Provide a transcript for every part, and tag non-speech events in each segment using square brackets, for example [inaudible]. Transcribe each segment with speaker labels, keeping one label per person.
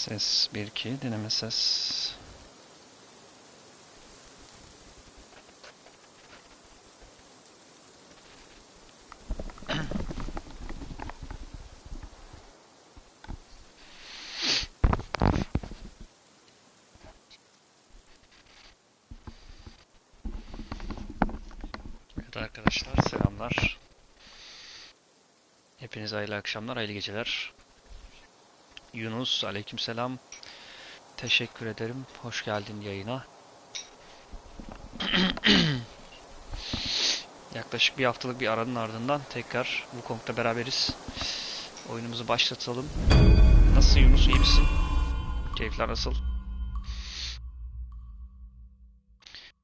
Speaker 1: Ses 1-2 deneme ses. Evet arkadaşlar selamlar. Hepinize hayırlı akşamlar, hayırlı geceler. Yunus aleykümselam. Teşekkür ederim. Hoş geldin yayına. [clears throat] Yaklaşık bir haftalık bir aranın ardından tekrar bu konuda beraberiz. Oyunumuzu başlatalım. Nasılsın Yunus? İyi misin? Keyifler nasıl?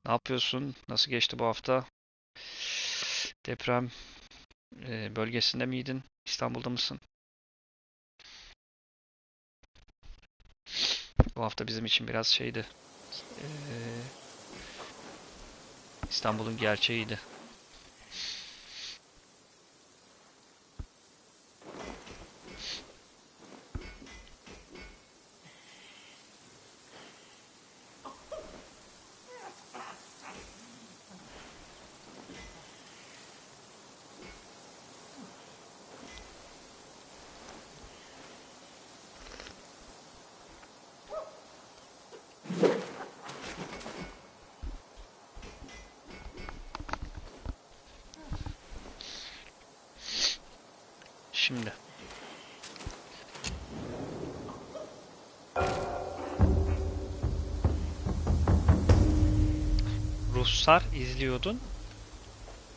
Speaker 1: Ne yapıyorsun? Nasıl geçti bu hafta? Deprem e, bölgesinde miydin? İstanbul'da mısın? Bu hafta bizim için biraz şeydi. Ee, İstanbul'un gerçeğiydi. Şimdi. Ruhsar izliyordun.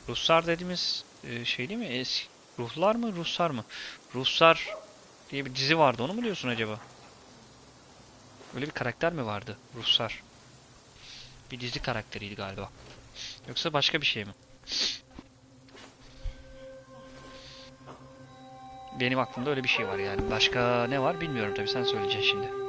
Speaker 1: Ruhsar dediğimiz e, şey değil mi? Es Ruhlar mı? Ruhsar mı? Ruhsar diye bir dizi vardı. Onu mu diyorsun acaba? Öyle bir karakter mi vardı? Ruhsar. Bir dizi karakteriydi galiba. Yoksa başka bir şey mi? Benim aklımda öyle bir şey var yani. Başka ne var bilmiyorum tabii sen söyleyeceksin şimdi.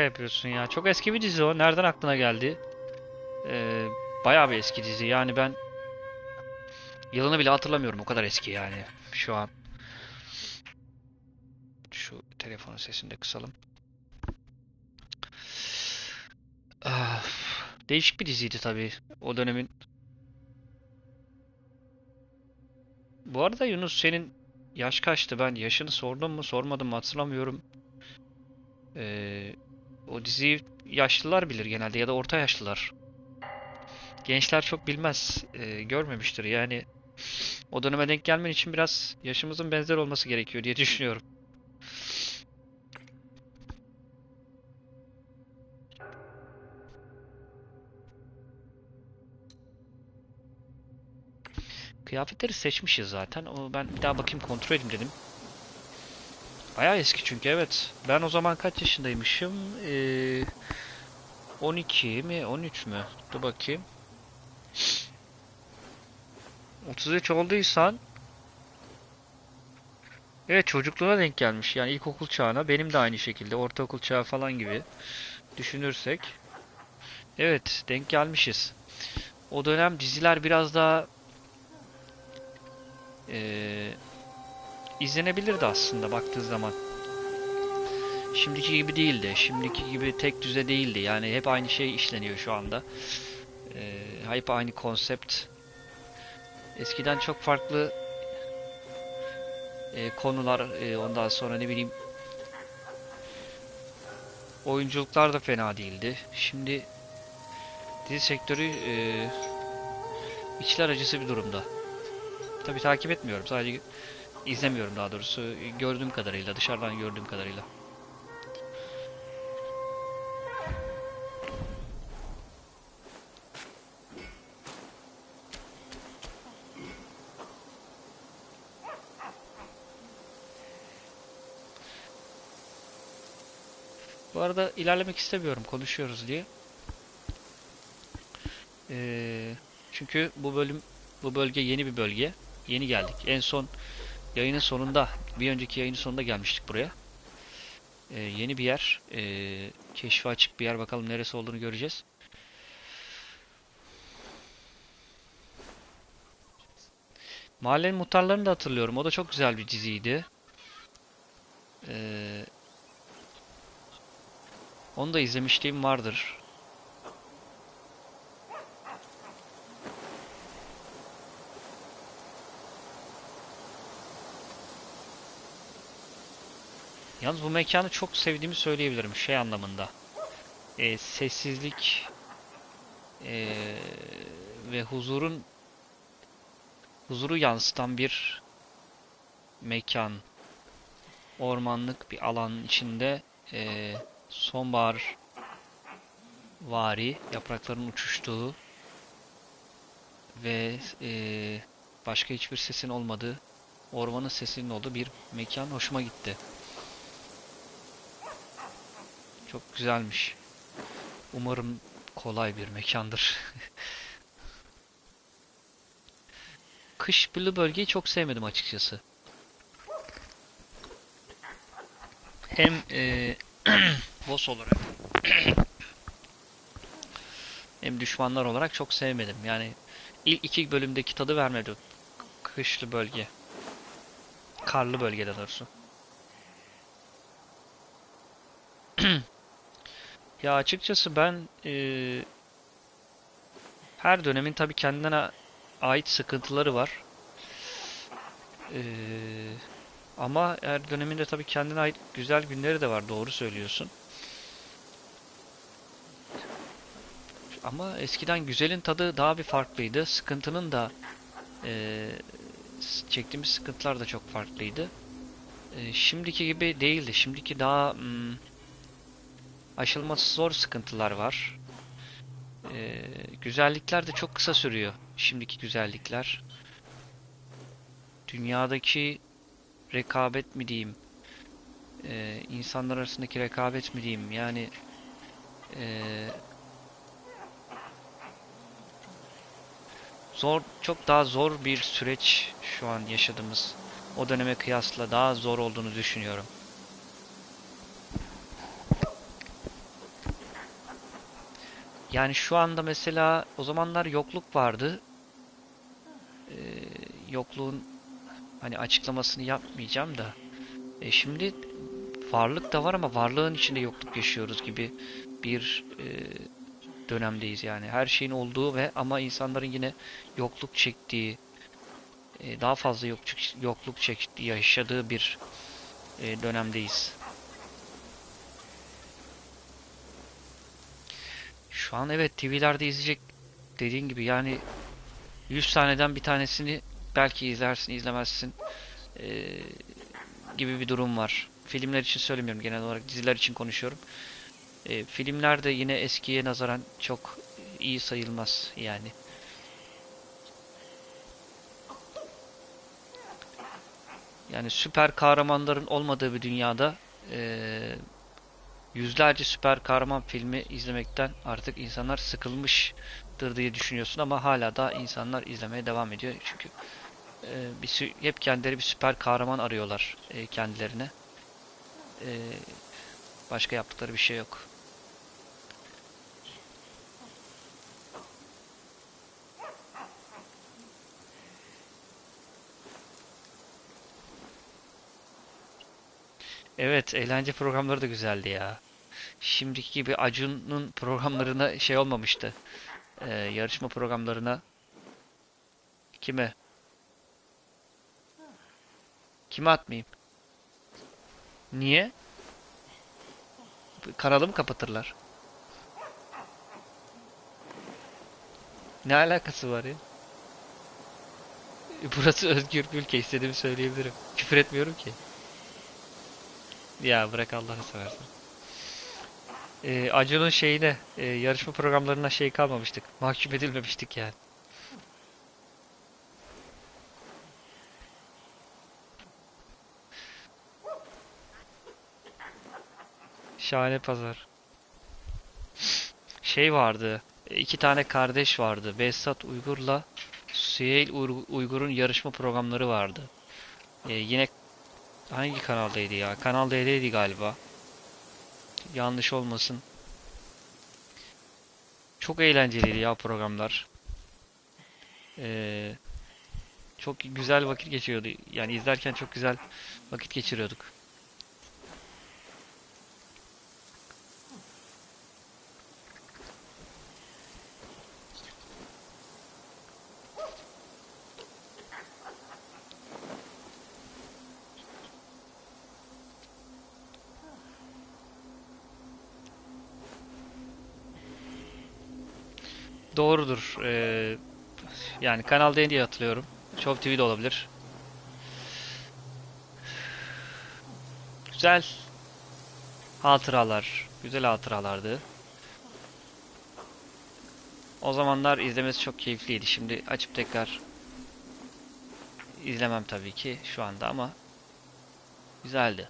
Speaker 1: Şaka yapıyorsun ya. Çok eski bir dizi o. Nereden aklına geldi? Ee, bayağı bir eski dizi. Yani ben yılını bile hatırlamıyorum. O kadar eski yani. Şu an. Şu telefonun sesini de kısalım. Ah, değişik bir diziydi tabii. O dönemin. Bu arada Yunus senin yaş kaçtı? Ben yaşını sordum mu sormadım mı hatırlamıyorum. Ee, o diziyi yaşlılar bilir genelde ya da orta yaşlılar. Gençler çok bilmez, e, görmemiştir. Yani o döneme denk gelmen için biraz yaşımızın benzer olması gerekiyor diye düşünüyorum. Kıyafetleri seçmişiz zaten. O ben bir daha bakayım kontrol edeyim dedim. Bayağı eski çünkü evet. Ben o zaman kaç yaşındaymışım? Ee, 12 mi 13 mü? Dur bakayım. 33 olduysan Evet çocukluğuna denk gelmiş. Yani ilkokul çağına. Benim de aynı şekilde. Ortaokul çağı falan gibi düşünürsek. Evet denk gelmişiz. O dönem diziler biraz daha ee, izlenebilirdi aslında baktığı zaman. Şimdiki gibi değildi. Şimdiki gibi tek düze değildi. Yani hep aynı şey işleniyor şu anda. Ee, hep aynı konsept. Eskiden çok farklı e, konular, e, ondan sonra ne bileyim oyunculuklar da fena değildi. Şimdi dizi sektörü e, içler acısı bir durumda. Tabii takip etmiyorum. Sadece izlemiyorum daha doğrusu. Gördüğüm kadarıyla, dışarıdan gördüğüm kadarıyla. Bu arada ilerlemek istemiyorum konuşuyoruz diye. Ee, çünkü bu bölüm bu bölge yeni bir bölge. Yeni geldik. En son yayının sonunda bir önceki yayının sonunda gelmiştik buraya. Ee, yeni bir yer. Ee, keşfe açık bir yer. Bakalım neresi olduğunu göreceğiz. Mahallenin Muhtarlarını da hatırlıyorum. O da çok güzel bir diziydi. Ee, onu da izlemişliğim vardır. Yalnız bu mekanı çok sevdiğimi söyleyebilirim şey anlamında. Ee, sessizlik ee, ve huzurun huzuru yansıtan bir mekan. Ormanlık bir alanın içinde ee, sonbahar vari yaprakların uçuştuğu ve ee, başka hiçbir sesin olmadığı ormanın sesinin olduğu bir mekan hoşuma gitti. Çok güzelmiş. Umarım kolay bir mekandır. [laughs] Kış bölgeyi çok sevmedim açıkçası. Hem e, [clears throat] boss olarak [clears throat] hem düşmanlar olarak çok sevmedim. Yani ilk iki bölümdeki tadı vermedi. Kışlı bölge. Karlı bölgede doğrusu. [clears throat] Ya açıkçası ben eee, her dönemin tabii kendine ait sıkıntıları var. Eee, ama her dönemin de tabii kendine ait güzel günleri de var. Doğru söylüyorsun. Ama eskiden güzelin tadı daha bir farklıydı. Sıkıntının da s- çektiğimiz sıkıntılar da çok farklıydı. Eee, şimdiki gibi değildi. Şimdiki daha hmm, aşılması zor sıkıntılar var. Ee, güzellikler de çok kısa sürüyor. Şimdiki güzellikler. Dünyadaki rekabet mi diyeyim? Ee, insanlar arasındaki rekabet mi diyeyim? Yani ee, zor, çok daha zor bir süreç şu an yaşadığımız. O döneme kıyasla daha zor olduğunu düşünüyorum. Yani şu anda mesela o zamanlar yokluk vardı. Ee, yokluğun hani açıklamasını yapmayacağım da. E, şimdi varlık da var ama varlığın içinde yokluk yaşıyoruz gibi bir e, dönemdeyiz yani. Her şeyin olduğu ve ama insanların yine yokluk çektiği, e, daha fazla yokluk, yokluk çektiği, yaşadığı bir e, dönemdeyiz. Şu an evet TV'lerde izleyecek dediğin gibi yani 100 taneden bir tanesini belki izlersin izlemezsin eee, gibi bir durum var. Filmler için söylemiyorum genel olarak diziler için konuşuyorum. Eee filmler de yine eskiye nazaran çok iyi sayılmaz yani. Yani süper kahramanların olmadığı bir dünyada eee, yüzlerce süper kahraman filmi izlemekten artık insanlar sıkılmıştır diye düşünüyorsun ama hala da insanlar izlemeye devam ediyor. Çünkü e, bir hep kendileri bir süper kahraman arıyorlar e, kendilerine. E, başka yaptıkları bir şey yok. Evet, eğlence programları da güzeldi ya. Şimdiki gibi Acun'un programlarına şey olmamıştı. E, yarışma programlarına kime? Kime atmayayım? Niye? Kanalı mı kapatırlar? Ne alakası var ya? Burası özgür bir ülke istediğimi söyleyebilirim. Küfür etmiyorum ki. Ya bırak Allah'ını seversen. Ee, Acun'un şeyine, e, yarışma programlarına şey kalmamıştık. Mahkum edilmemiştik yani. Şahane pazar. Şey vardı. iki tane kardeş vardı. Behzat Uygur'la Süheyl Uy- Uygur'un yarışma programları vardı. Ee, yine hangi kanaldaydı ya? Kanal D'deydi galiba. Yanlış olmasın. Çok eğlenceliydi ya programlar. Ee, çok güzel vakit geçiyordu. Yani izlerken çok güzel vakit geçiriyorduk. Doğrudur. Ee, yani Kanal D diye hatırlıyorum. Show TV de olabilir. Güzel hatıralar. Güzel hatıralardı. O zamanlar izlemesi çok keyifliydi. Şimdi açıp tekrar izlemem tabii ki şu anda ama güzeldi.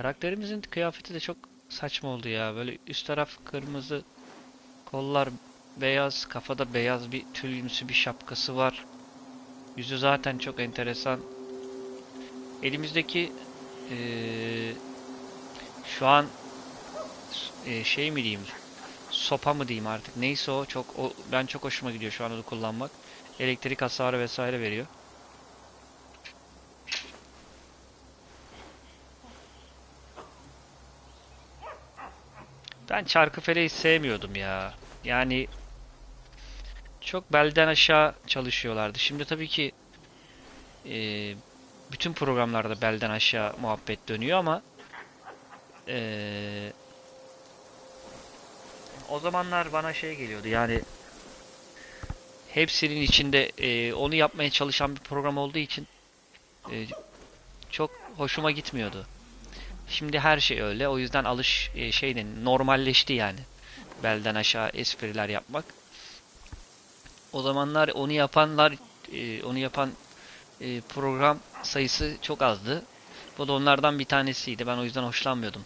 Speaker 1: Karakterimizin kıyafeti de çok saçma oldu ya. Böyle üst taraf kırmızı, kollar beyaz, kafada beyaz bir tülümsü bir şapkası var. Yüzü zaten çok enteresan. Elimizdeki eee, şu an eee, şey mi diyeyim, sopa mı diyeyim artık neyse o çok o, ben çok hoşuma gidiyor şu an onu kullanmak. Elektrik hasarı vesaire veriyor. Çarkıfele'yi sevmiyordum ya. Yani çok belden aşağı çalışıyorlardı. Şimdi tabii ki e, bütün programlarda belden aşağı muhabbet dönüyor ama e, o zamanlar bana şey geliyordu yani hepsinin içinde e, onu yapmaya çalışan bir program olduğu için e, çok hoşuma gitmiyordu. Şimdi her şey öyle. O yüzden alış e, şeyden normalleşti yani. Belden aşağı espriler yapmak. O zamanlar onu yapanlar e, onu yapan e, program sayısı çok azdı. Bu da onlardan bir tanesiydi. Ben o yüzden hoşlanmıyordum.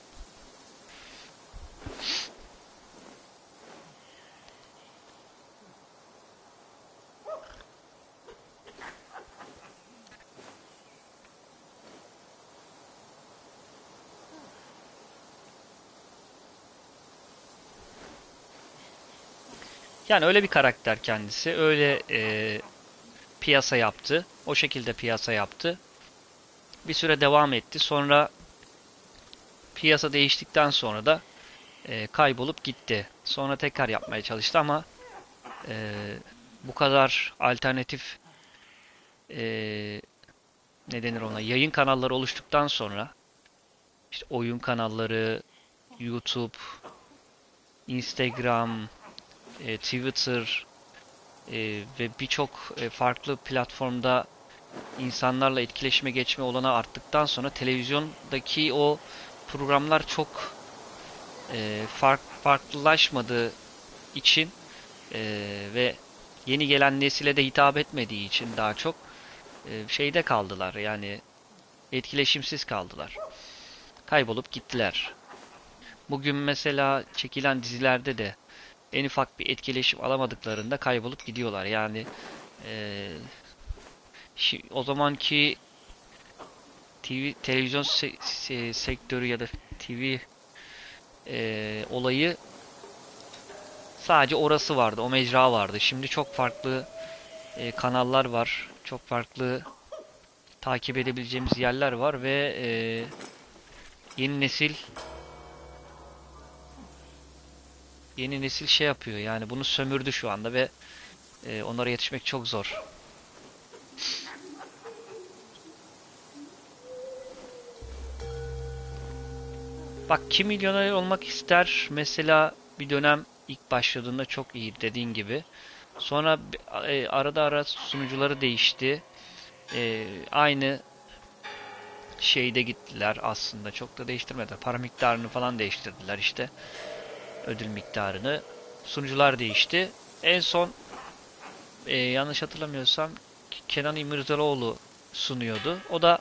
Speaker 1: Yani öyle bir karakter kendisi. Öyle e, piyasa yaptı. O şekilde piyasa yaptı. Bir süre devam etti. Sonra piyasa değiştikten sonra da e, kaybolup gitti. Sonra tekrar yapmaya çalıştı ama e, bu kadar alternatif e, ne denir ona yayın kanalları oluştuktan sonra işte oyun kanalları, YouTube, Instagram, e, Twitter e, ve birçok e, farklı platformda insanlarla etkileşime geçme olanağı arttıktan sonra televizyondaki o programlar çok e, fark, farklılaşmadığı için e, ve yeni gelen nesile de hitap etmediği için daha çok e, şeyde kaldılar yani etkileşimsiz kaldılar. Kaybolup gittiler. Bugün mesela çekilen dizilerde de en ufak bir etkileşim alamadıklarında kaybolup gidiyorlar. Yani e, şi- o zamanki TV televizyon se- se- sektörü ya da TV e, olayı sadece orası vardı, o mecra vardı. Şimdi çok farklı e, kanallar var, çok farklı takip edebileceğimiz yerler var ve e, yeni nesil yeni nesil şey yapıyor yani bunu sömürdü şu anda ve e, onlara yetişmek çok zor. Bak kim milyoner olmak ister mesela bir dönem ilk başladığında çok iyi dediğin gibi. Sonra e, arada ara sunucuları değişti. E, aynı şeyde gittiler aslında çok da değiştirmediler. Para miktarını falan değiştirdiler işte ödül miktarını. Sunucular değişti. En son e, yanlış hatırlamıyorsam Kenan İmirzalıoğlu sunuyordu. O da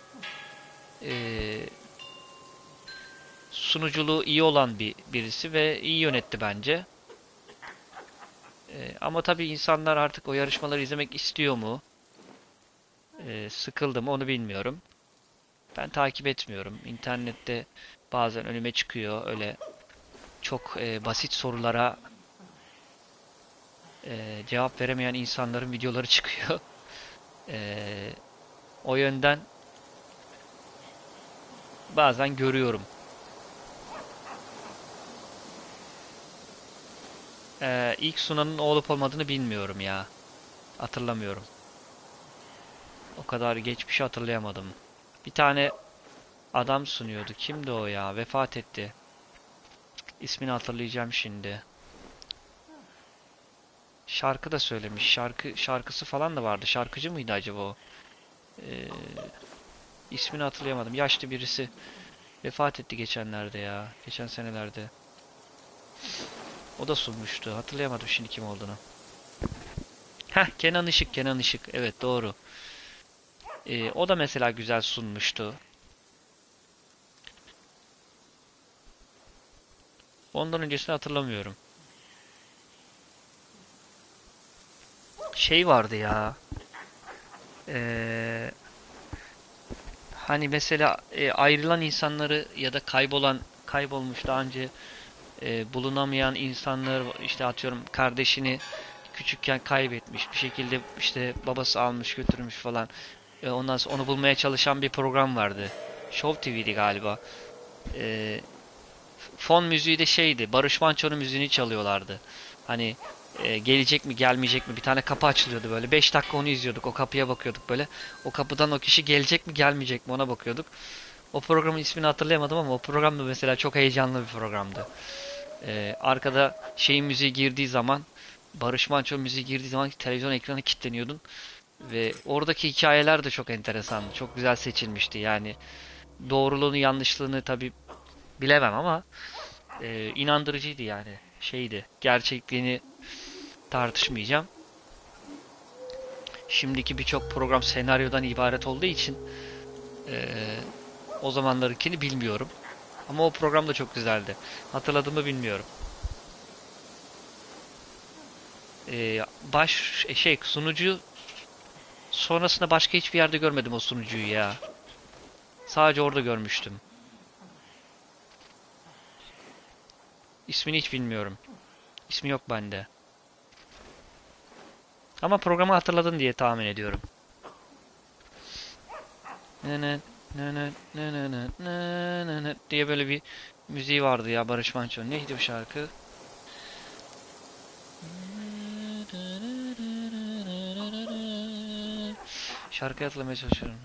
Speaker 1: eee, sunuculuğu iyi olan bir birisi ve iyi yönetti bence. Eee, ama tabii insanlar artık o yarışmaları izlemek istiyor mu? Eee sıkıldı mı onu bilmiyorum. Ben takip etmiyorum. İnternette bazen önüme çıkıyor öyle çok eee, basit sorulara eee, cevap veremeyen insanların videoları çıkıyor. Eee, o yönden bazen görüyorum. Eee ilk sunanın o olup olmadığını bilmiyorum ya. Hatırlamıyorum. O kadar geçmişi hatırlayamadım. Bir tane adam sunuyordu. Kimdi o ya? Vefat etti. İsmini hatırlayacağım şimdi. Şarkı da söylemiş. Şarkı şarkısı falan da vardı. Şarkıcı mıydı acaba o? Ee, ismini hatırlayamadım. Yaşlı birisi vefat etti geçenlerde ya. Geçen senelerde. O da sunmuştu. Hatırlayamadım şimdi kim olduğunu. Heh, Kenan Işık, Kenan Işık. Evet doğru. Ee, o da mesela güzel sunmuştu. Ondan öncesini hatırlamıyorum. Şey vardı ya. Ee, hani mesela e, ayrılan insanları ya da kaybolan, kaybolmuş daha önce e, bulunamayan insanlar işte atıyorum kardeşini küçükken kaybetmiş bir şekilde işte babası almış götürmüş falan. E, ondan sonra onu bulmaya çalışan bir program vardı. Show TV'di galiba. E, fon müziği de şeydi. Barış Manço'nun müziğini çalıyorlardı. Hani e, gelecek mi gelmeyecek mi bir tane kapı açılıyordu böyle. 5 dakika onu izliyorduk. O kapıya bakıyorduk böyle. O kapıdan o kişi gelecek mi gelmeyecek mi ona bakıyorduk. O programın ismini hatırlayamadım ama o program da mesela çok heyecanlı bir programdı. E, arkada şeyin müziği girdiği zaman Barış Manço müziği girdiği zaman televizyon ekranı kilitleniyordun. Ve oradaki hikayeler de çok enteresan. Çok güzel seçilmişti. Yani doğruluğunu yanlışlığını tabi bilemem ama e, inandırıcıydı yani. Şeydi. Gerçekliğini tartışmayacağım. Şimdiki birçok program senaryodan ibaret olduğu için e, o zamanlarınkini bilmiyorum. Ama o program da çok güzeldi. Hatırladığımı bilmiyorum. E, baş e, şey sunucu sonrasında başka hiçbir yerde görmedim o sunucuyu ya. Sadece orada görmüştüm. İsmini hiç bilmiyorum. İsmi yok bende. Ama programı hatırladın diye tahmin ediyorum. Diye böyle bir müziği vardı ya Barış Manço. Neydi bu şarkı? Şarkı hatırlamaya çalışıyorum.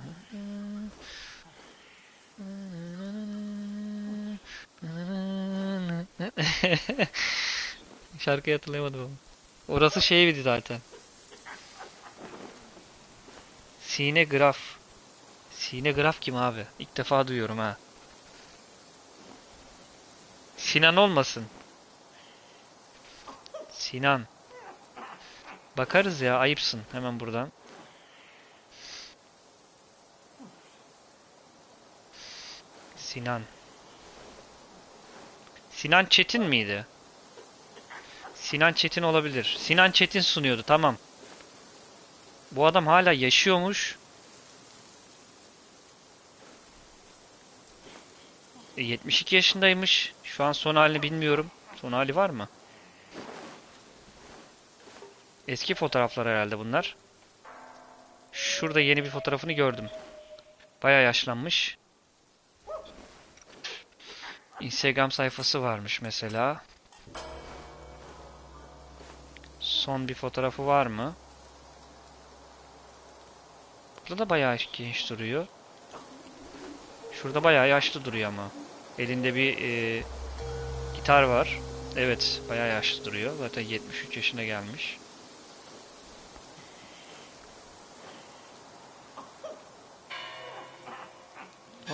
Speaker 1: [laughs] Şarkıyı hatırlayamadım ama. Orası şeydi zaten. Sine Graf. Sine Graf kim abi? İlk defa duyuyorum ha. Sinan olmasın. Sinan. Bakarız ya ayıpsın hemen buradan. Sinan. Sinan Çetin miydi? Sinan Çetin olabilir. Sinan Çetin sunuyordu tamam. Bu adam hala yaşıyormuş. E, 72 yaşındaymış. Şu an son halini bilmiyorum. Son hali var mı? Eski fotoğraflar herhalde bunlar. Şurada yeni bir fotoğrafını gördüm. Baya yaşlanmış. Instagram sayfası varmış mesela. Son bir fotoğrafı var mı? Burada da bayağı genç duruyor. Şurada bayağı yaşlı duruyor ama. Elinde bir e, gitar var. Evet, bayağı yaşlı duruyor. Zaten 73 yaşına gelmiş.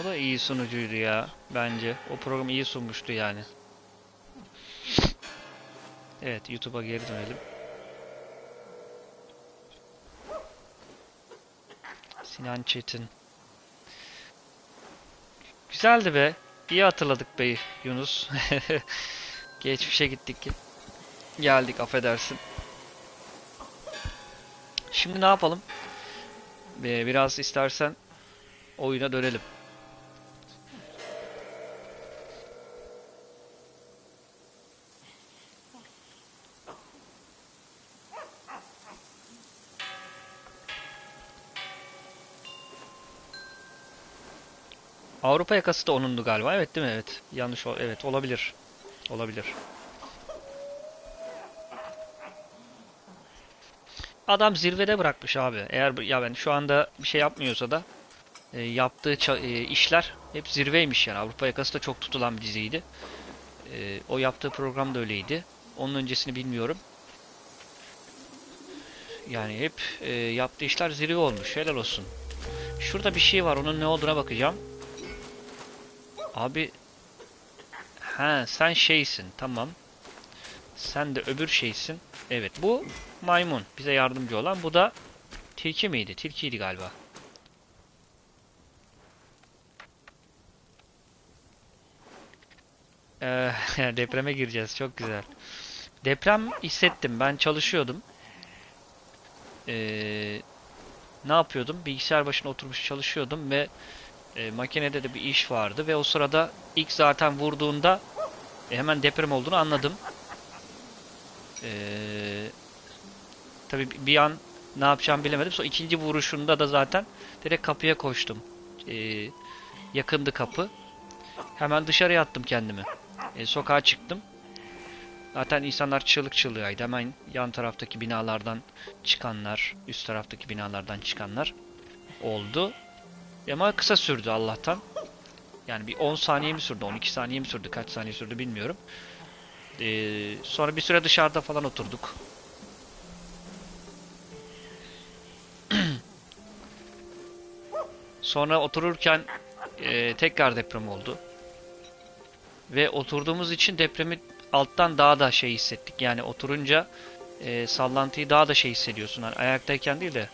Speaker 1: O da iyi sunucuydu ya bence. O program iyi sunmuştu yani. Evet, YouTube'a geri dönelim. Sinan Çetin. Güzeldi be. İyi hatırladık be Yunus. [laughs] Geçmişe gittik. Geldik affedersin. Şimdi ne yapalım? Biraz istersen oyuna dönelim. Avrupa yakası da onundu galiba. Evet değil mi? Evet. Yanlış ol evet olabilir. Olabilir. Adam zirvede bırakmış abi. Eğer ya ben şu anda bir şey yapmıyorsa da e, yaptığı e, işler hep zirveymiş yani. Avrupa yakası da çok tutulan bir diziydi. E, o yaptığı program da öyleydi. Onun öncesini bilmiyorum. Yani hep e, yaptığı işler zirve olmuş. Helal olsun. Şurada bir şey var. Onun ne olduğuna bakacağım. Abi ha sen şeysin tamam. Sen de öbür şeysin. Evet bu maymun bize yardımcı olan. Bu da tilki miydi? Tilkiydi galiba. Ee, [laughs] depreme gireceğiz. Çok güzel. Deprem hissettim. Ben çalışıyordum. Ee, ne yapıyordum? Bilgisayar başına oturmuş çalışıyordum ve e, makinede de bir iş vardı ve o sırada ilk zaten vurduğunda e, hemen deprem olduğunu anladım. Ee, tabii bir an ne yapacağımı bilemedim. Sonra ikinci vuruşunda da zaten direkt kapıya koştum. Ee, yakındı kapı. Hemen dışarıya attım kendimi. E, sokağa çıktım. Zaten insanlar çığlık çığlığıydı. Hemen yan taraftaki binalardan çıkanlar, üst taraftaki binalardan çıkanlar oldu. Ama kısa sürdü Allah'tan. Yani bir 10 saniye mi sürdü, 12 saniye mi sürdü, kaç saniye sürdü bilmiyorum. Ee, sonra bir süre dışarıda falan oturduk. [clears throat] Sonra otururken e, tekrar deprem oldu. Ve oturduğumuz için depremi alttan daha da şey hissettik. Yani oturunca e, sallantıyı daha da şey hissediyorsun. Hani ayaktayken değil de